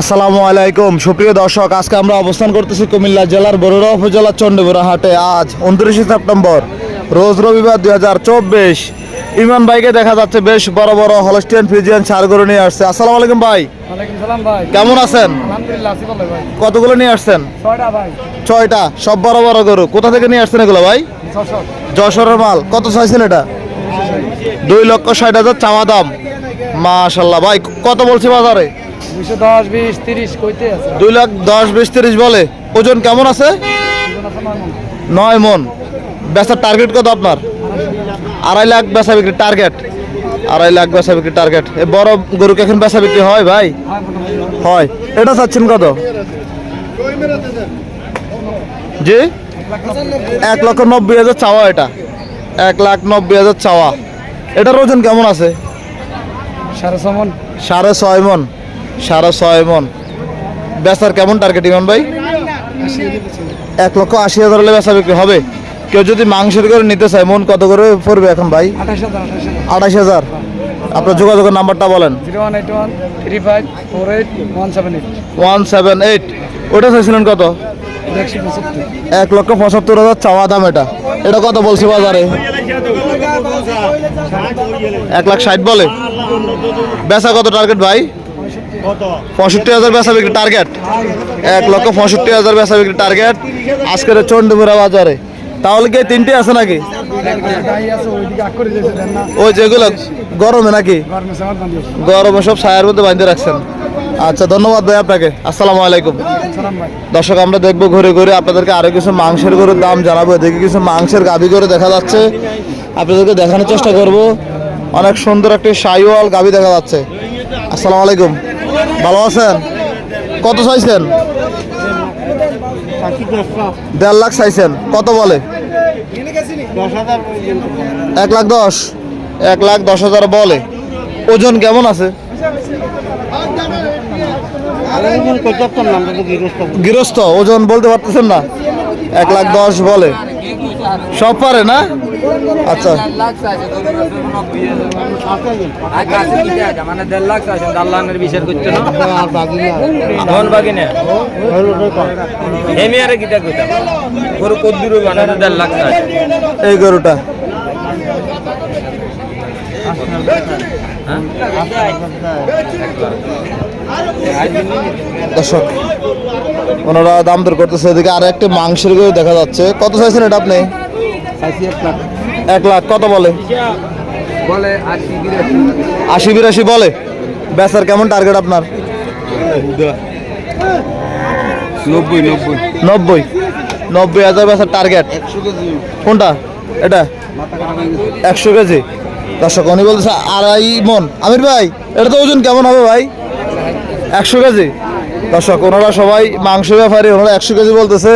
আসসালামু আলাইকুম। সুপ্রিয় দর্শক আজকে আমরা অবস্থান করতেছি কুমিল্লা জেলার বরুড়া উপজেলার চন্ডীপুরা হাটে আজ উনত্রিশে সেপ্টেম্বর রোজ রবিবার দুই হাজার চব্বিশ। ইমান ভাইকে দেখা যাচ্ছে বেশ বড় বড় হলস্টিয়ান ফ্রিজিয়ান চার গরু নিয়ে আসছে। আসসালামু আলাইকুম ভাই। কেমন আছেন? কতগুলো নিয়ে আসছেন? ছয়টা সব বড় বড় গরু। কোথা থেকে নিয়ে আসছেন এগুলো ভাই? যশোরের মাল। কত চাইছেন এটা? দুই লক্ষ ষাট হাজার। চাওয়া দাম। মাশাল্লাহ ভাই কত বলছি বাজারে? দুশো দশ বিশ তিরিশ কইতে আছে। দুই লাখ দশ বিশ তিরিশ বলে। ওজন কেমন আছে? নয় মন। বেচার টার্গেট কত আপনার? আড়াই লাখ বেচা বিক্রি টার্গেট আড়াই লাখ বেচা বিক্রি টার্গেট এই বড় গরুকে এখন বেচা বিক্রি হয় ভাই? হয়। এটা চাচ্ছেন কত? জি? এক লক্ষ নব্বই হাজার চাওয়া এটা। এক লাখ নব্বই হাজার চাওয়া। এটার ওজন কেমন আছে? সাড়ে ছ মন। সাড়ে ছয় মন। সাড়ে ছয় মন। বেচার কেমন টার্গেট ইমান ভাই? এক লক্ষ আশি হাজার হলে বেচা বিক্রি হবে। কেউ যদি মাংসের করে নিতে চায় মন কত করে পড়বে এখন ভাই? আঠাশ হাজার আপনার যোগাযোগের নাম্বারটা বলেন। One seven eight. ওটা চাইছিলেন কত? এক লক্ষ পঁচাত্তর হাজার চাওয়া দাম এটা। এটা কত বলছি বাজারে? এক লাখ ষাট বলে। বেচা কত টার্গেট ভাই? পঁয়ষট্টি হাজার বেচা বিক্রি টার্গেট এক লক্ষ পঁয়ষট্টি হাজার বেচা বিক্রি টার্গেট আজকের চন্ডীপুরা বাজারে। তাহলে কি তিনটে আছে নাকি? ওই যেগুলো গরমে নাকি? গরমে সব ছায়ার মধ্যে বাঁধতে রাখছেন। আচ্ছা ধন্যবাদ ভাই আপনাকে। আসসালামু আলাইকুম। দর্শক, আমরা দেখব ঘুরে ঘুরে আপনাদেরকে আরও কিছু মাংসের গরুর দাম জানাব। এদিকে কিছু মাংসের গাভি করে দেখা যাচ্ছে। আপনাদেরকে দেখানোর চেষ্টা করব। অনেক সুন্দর একটি সাইওয়াল গাভি দেখা যাচ্ছে। আসসালামু আলাইকুম। ভালো আছেন? কত চাইছেন? দেড় লাখ চাইছেন। কত বলে? এক লাখ দশ। এক লাখ দশ হাজার বলে। ওজন কেমন আছে? গৃহস্থ, ওজন বলতে পারতেছেন না? এক লাখ দশ বলে। সব পারে না? আচ্ছা। এই গরুটা। দর্শক ওনারা দাম দর করতেছে। এদিকে আর একটা মাংসের গরু দেখা যাচ্ছে। কত চাইছেন এটা আপনি? এক লাখ। কত বলে? বলে আশি বিরাশি। বলে? বেচার কেমন টার্গেট আপনার? নব্বই নব্বই। নব্বই। নব্বই হাজার বেচার টার্গেট কোনটা? এটা? একশো কেজি। দর্শক উনি বলতেছে আড়াই মন। আমির ভাই এটা তো ওজন কেমন হবে ভাই? একশো কেজি। দর্শক ওনারা সবাই মাংস ব্যাপারী ওনারা একশো কেজি বলতেছে।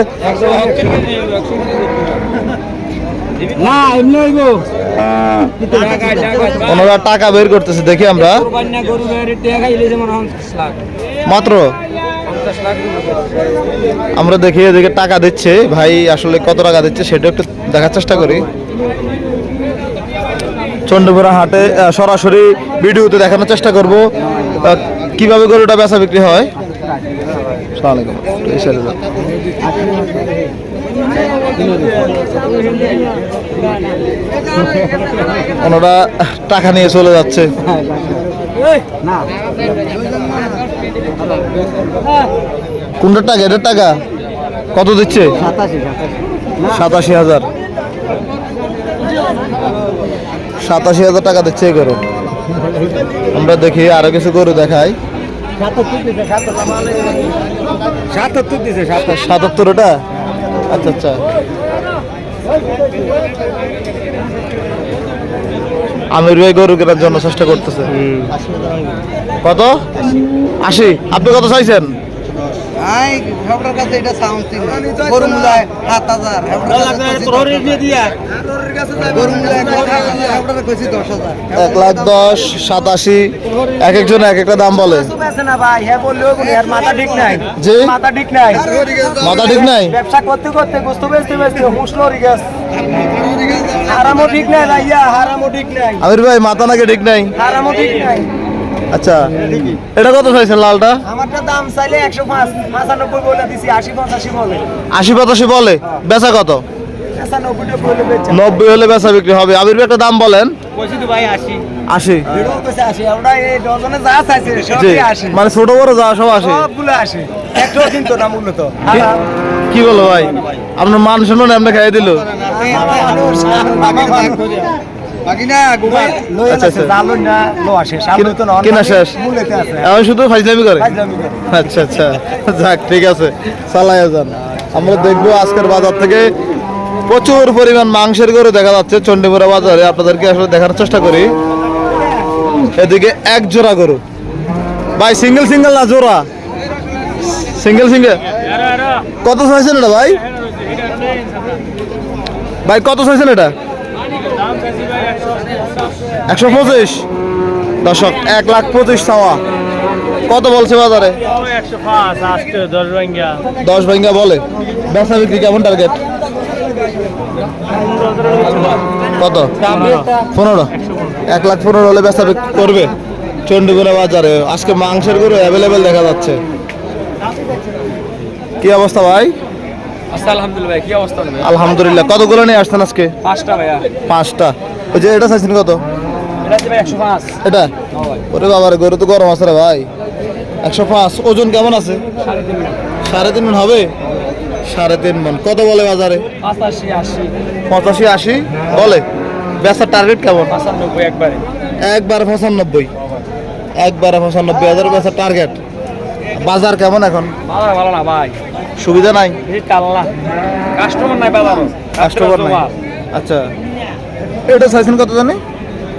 ওনারা টাকা বের করতেছে, দেখি আমরা। মাত্র? আমরা দেখি এদিকে টাকা দিচ্ছে। ভাই আসলে কত টাকা দিচ্ছে সেটা একটু দেখার চেষ্টা করি। চন্ডীপুরা হাটে সরাসরি ভিডিওতে দেখানোর চেষ্টা করব কীভাবে গরুটা বেচা বিক্রি হয়। ওনারা টাকা নিয়ে চলে যাচ্ছে। কোনটার টাকা? এটার টাকা? কত দিচ্ছে? সাতাশি হাজার। সাতাশি হাজার টাকা দিচ্ছে এই গরু। আমরা দেখি, আরও কিছু গরু দেখাই। সাতাত্তর দিছে সাতাত্তর ওটা? আচ্ছা আচ্ছা। আমির ভাই গরু কেনার জন্য চেষ্টা করতেছে। কত? আশি। আপনি কত চাইছেন? আই হেবড়ার কাছে এটা সাউন্ড গরু মূলায় সাত হাজার গরু মূলায় হেবড়ার কইছি দশ হাজার। এক লাখ দশ সাতাশি এক একজন এক একটা দাম বলে। হ্যাঁ মাথা ঠিক নাই। জি? মাথা ঠিক নাই। মাথা ঠিক নাই? ব্যবসা করতে করতে গোস্ত বেচতে বেচতে হুঁশ লড়ি গেছে। ঠিক নাই হারামও ঠিক নাই। আমির ভাই মাথা নাকি ঠিক নাই? হারামও ঠিক নাই। আচ্ছা এটা কত চাইছেন লালটা আমারটা দাম চাইলে একশো পাঁচ পঁচানব্বই বলে দিছি আশি পঁচাশি বলে আশি পঁচাশি বলে বেচা কত পঁচানব্বইটা বলে বেচে নব্বই হলে বেচা বিক্রি হবে আবির ভাই একটা দাম বলেন কইছি তো ভাই আসি আশি বেরো কইছে আসি আমরা এই ডজনে যা চাইছে সবই আসি মানে ছোট বড় যা সব আসে সবগুলো আসে একটাও কিন্তু না মূলত কি- কি বলো ভাই আপনার মান শুনুন আমরা খাইয়ে দিল আচ্ছা, আচ্ছা। এখন শুধু ফাইজলামি করে। আচ্ছা আচ্ছা। যাক ঠিক আছে। চালাই যান। আমরা দেখব আজকের বাজার থেকে প্রচুর পরিমাণ মাংসের গরু দেখা যাচ্ছে চণ্ডীপুরা বাজারে। আপনাদেরকে আসলে দেখার চেষ্টা করি। এদিকে এক জোড়া গরু। ভাই সিঙ্গেল সিঙ্গেল না জোড়া? Single single? কত চাইছেন এটা ভাই? ভাই কত চাইছেন এটা? একশো পঁচিশ? দর্শক এক লাখ পঁচিশ চাওয়া। কত বলছে বাজারে? দশ ভাঙ্গা বলে। বেচা বিক্রি কেমন টার্গেট কত? পনেরো। এক লাখ পনেরো হলে বিক্রি করবে চণ্ডীপুরা বাজারে। আজকে মাংসের গরু অ্যাভেলেবেল দেখা যাচ্ছে। কি অবস্থা ভাই? আলহামদুলিল্লাহ ভাই কি অবস্থা? ভাই আলহামদুলিল্লাহ। কতগুলো নিয়ে আসছেন আজকে? পাঁচটা ভাইয়া। পাঁচটা। ওই যে এটা চাইছেন কত? এটা ওরে বাবারে গরু তো গরম আছে রে ভাই। একশো পাঁচ ওজন কেমন আছে? সাড়ে তিন মন। হবে? সাড়ে তিন মন। কত বলে বাজারে? পঁচাশি আশি। বলে। বেচার টার্গেট কেমন? একবারে। একবারে পঁচানব্বই। একবারে পঁচানব্বই হাজার বেচার টার্গেট বাজার কেমন এখন? ভালো না ভাই। সুবিধা নাই? কাস্টমার নাই কাস্টমার নাই। আচ্ছা। এটা চাইছেন কত জানি?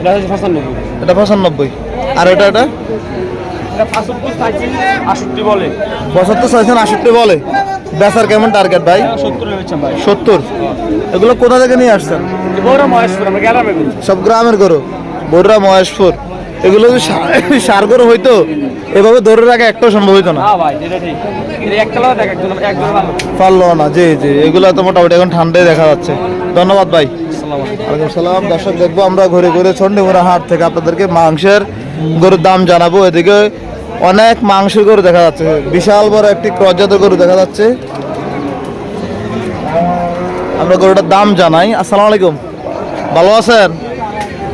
এটা হচ্ছে পঁচানব্বই। এটা পঁচানব্বই। আর এটা এটা? এটা পাঁচাত্তর চাইছেন আষট্টি বলে। বেচার কেমন টার্গেট ভাই? সত্তর এগুলো কোথা থেকে নিয়ে আসছেন? সব গ্রামের গরু। বড়রা মহেশপুর। এগুলো যদি সার গরু হইতো এভাবে ধরে রাখা একটাও সম্ভব হইতো না। পারল না জি জি। এগুলো তো মোটামুটি এখন ঠান্ডায় দেখা যাচ্ছে। ধন্যবাদ ভাই। ওয়ালাইকুম সালাম। দর্শক, দেখব আমরা ঘুরে ঘুরে চন্ডীমুড়া হাট থেকে আপনাদেরকে মাংসের গরুর দাম জানাব। এদিকে অনেক মাংসের গরু দেখা যাচ্ছে। বিশাল বড় একটি ক্রজাত গরু দেখা যাচ্ছে। আমরা গরুটার দাম জানাই। আসসালামু আলাইকুম। ভালো আছেন?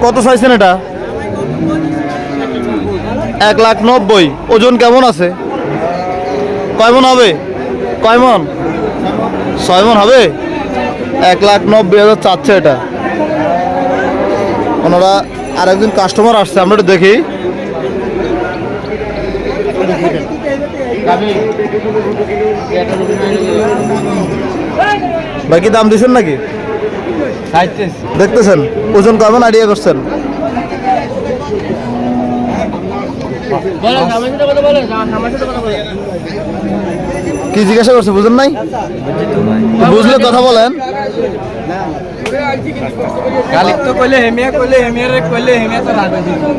কত চাইছেন এটা? এক লাখ নব্বই। ওজন কেমন আছে? কয় মন হবে? কয় মন? ছয় মন হবে? এক লাখ নব্বই হাজার চাচ্ছে এটা। ওনারা আর একজন কাস্টমার আসছে, আমরা একটু দেখি। বাকি দাম দিছেন নাকি? দেখতেছেন? ওজন কেমন আইডিয়া করছেন? বলেন। গালিক জিজ্ঞাসা করছে হেমিয়া নাই? বুঝলে রে বলেন।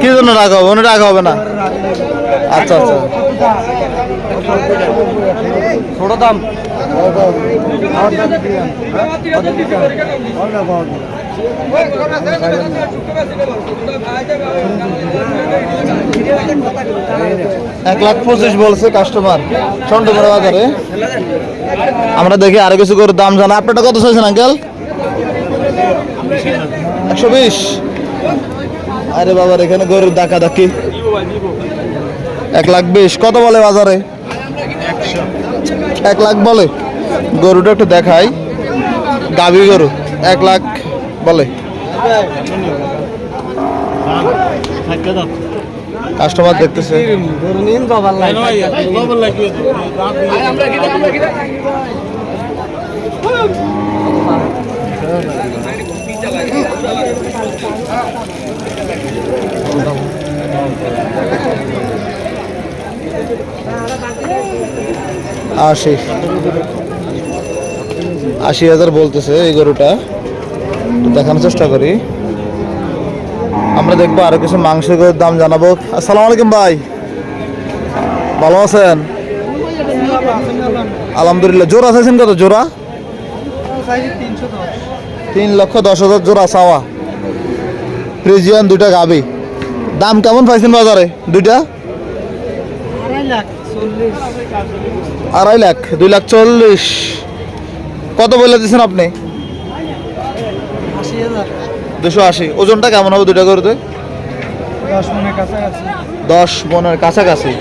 কি জন্য রাগ হবে? রাগ হবে না। আচ্ছা আচ্ছা। ছোট দাম। এক লাখ পঁচিশ বলছে কাস্টমার চন্ডীপুরা বাজারে। আমরা দেখি আরও কিছু করে দাম জানা। আপনারটা কত চাইছেন আঙ্কেল একশো বিশ। আরে বাবার এখানে গরুর ডাকা ডাকি এক লাখ বিশ। কত বলে বাজারে? এক লাখ বলে। গরুটা একটু দেখাই। গাভী গরু এক লাখ বলে। কাস্টমার দেখতেছে। আশি। আশি হাজার বলতেছে এই গরুটা। দেখানোর চেষ্টা করি। আমরা দেখব আরও কিছু মাংসের গরুর দাম জানাব। আসসালামু আলাইকুম ভাই। ভালো আছেন? আলহামদুলিল্লাহ। জোড়া চাইছেন কত? জোড়া? তিন লক্ষ দশ হাজার জোড়া চাওয়া। ফ্রিজিয়ান দুইটা গাবি। দাম কেমন পাইছেন বাজারে? দুইটা? আড়াই লাখ দুই লাখ চল্লিশ। কত বলে দিচ্ছেন আপনি? দুশো আশি। ওজনটা কেমন হবে দুইটা গরুতে? দশ মনের কাছাকাছি।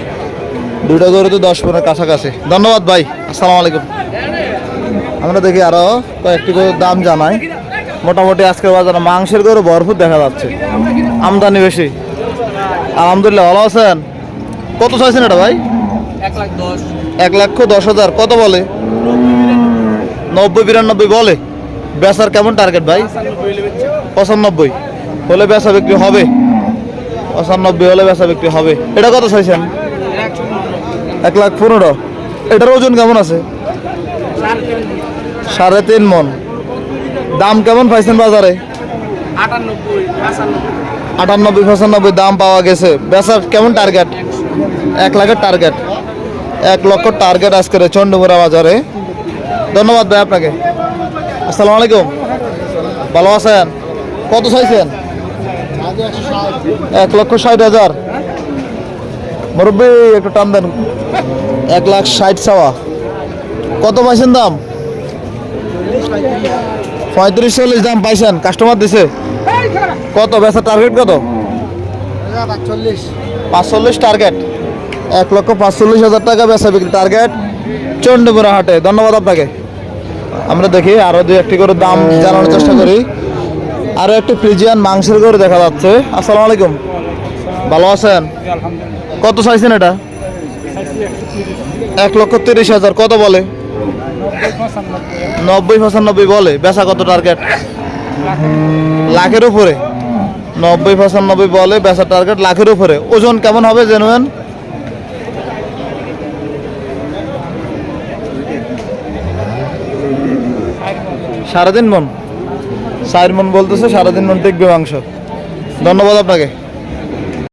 দুইটা গরুতে দশ মনের কাছাকাছি। ধন্যবাদ ভাই, আসসালামু আলাইকুম। আমরা দেখি আরও কয়েকটি গরুর দাম জানাই। মোটামুটি আজকের বাজারে মাংসের গরু ভরপুর দেখা যাচ্ছে। আমদানি বেশি। আলহামদুলিল্লাহ, ভালো আছেন? কত চাইছেন এটা ভাই? এক লক্ষ দশ হাজার। কত বলে? নব্বই বিরানব্বই বলে। বেচার কেমন টার্গেট ভাই? পঁচানব্বই। হলে বেচা বিক্রি হবে। পঁচানব্বই হলে বেচা বিক্রি হবে। এটা কত চাইছেন? এক লাখ পনেরো। এটার ওজন কেমন আছে? সাড়ে তিন মন। দাম কেমন পাইছেন বাজারে? আটানব্বই পঁচানব্বই। আটানব্বই পঁচানব্বই দাম পাওয়া গেছে। বেচার কেমন টার্গেট এক লাখের টার্গেট এক লক্ষ টার্গেট আজকের চন্ডমুড়া বাজারে। ধন্যবাদ ভাই আপনাকে। আসসালামু আলাইকুম। ভালো আছেন? কত চাইছেন? এক লক্ষ ষাট হাজার। মুরব্বী, একটু টান দেন। এক লাখ ষাট চাওয়া। কত পাইছেন দাম? পঁয়ত্রিশ চল্লিশ দাম পাইছেন। কাস্টমার দিছে। কত? বেচার টার্গেট কত? পাঁচচল্লিশ টার্গেট এক লক্ষ পাঁচচল্লিশ হাজার টাকা বেচা বিক্রি টার্গেট চন্ডীপুরা হাটে। ধন্যবাদ আপনাকে। আমরা দেখি আরও দুই একটি করে দাম জানানোর চেষ্টা করি। আরও একটি ফ্রিজিয়ান মাংসের করে দেখা যাচ্ছে। আসসালামু আলাইকুম। ভালো আছেন? কত চাইছেন এটা? এক লক্ষ তিরিশ হাজার। কত বলে? নব্বই পঁচানব্বই বলে। বেচা কত টার্গেট লাখের উপরে। নব্বই পঁচানব্বই বলে বেচা টার্গেট লাখের উপরে। ওজন কেমন হবে জেনুয়েন সাড়ে তিন মন? সাইর মন বলতেছে সারাদিন মন টিকবে মাংস। ধন্যবাদ আপনাকে।